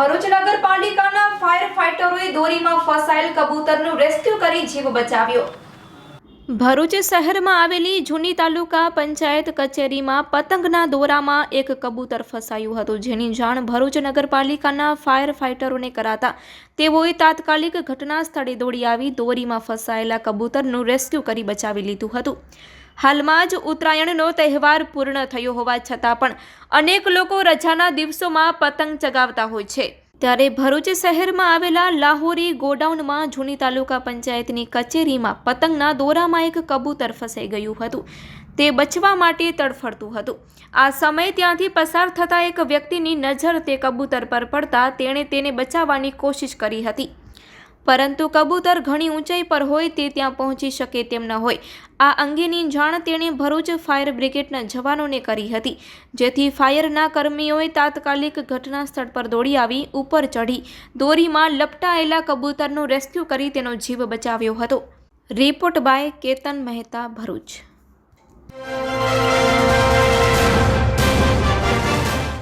ભરૂચ નગરપાલિકાના fire ફાઇટરોએ દોરીમાં ફસાયેલ કબૂતરનું rescue કરી જીવ બચાવ્યો. ભરૂચ શહેરમાં આવેલી જૂની તાલુકા પંચાયત કચેરીમાં પતંગના દોરામાં એક કબૂતર ફસાયું હતું. જેની જાણ ભરૂચ નગરપાલિકાના ફાયર ફાઇટરોને કરાતા તેઓએ તાત્કાલિક ઘટના સ્થળે દોડી આવી દોરીમાં ફસાયેલા કબૂતરનું રેસ્ક્યુ કરી બચાવી લીધું હતું. હાલમાં જ ઉત્તરાયણનો તહેવાર પૂર્ણ થયો હોવા છતાં પણ અનેક લોકો રજાના દિવસોમાં પતંગ ચગાવતા હોય છે. ત્યારે ભરૂચ શહેરમાં આવેલા લાહોરી ગોડાઉનમાં જૂની તાલુકા પંચાયતની કચેરીમાં પતંગના દોરામાં એક કબૂતર ફસાઈ ગયું હતું. તે બચવા માટે તડફડતું હતું. આ સમયે ત્યાંથી પસાર થતા એક વ્યક્તિની નજર તે કબૂતર પર પડતા તેણે તેને બચાવવાની કોશિશ કરી હતી. પરંતુ કબૂતર ઘણી ઊંચાઈ પર હોય તે ત્યાં પહોંચી શકે તેમ ન હોય. આ અંગેની જાણ તેણે ભરૂચ ફાયર બ્રિગેડના જવાનોને કરી હતી. જેથી ફાયરના કર્મીઓએ તાત્કાલિક ઘટના સ્થળ પર દોડી આવી, ઉપર ચઢી, દોરીમાં લપટાયેલા કબૂતરનું રેસ્ક્યુ કરી તેનો જીવ બચાવ્યો હતો. Report by Ketan Mehta, Bharuch.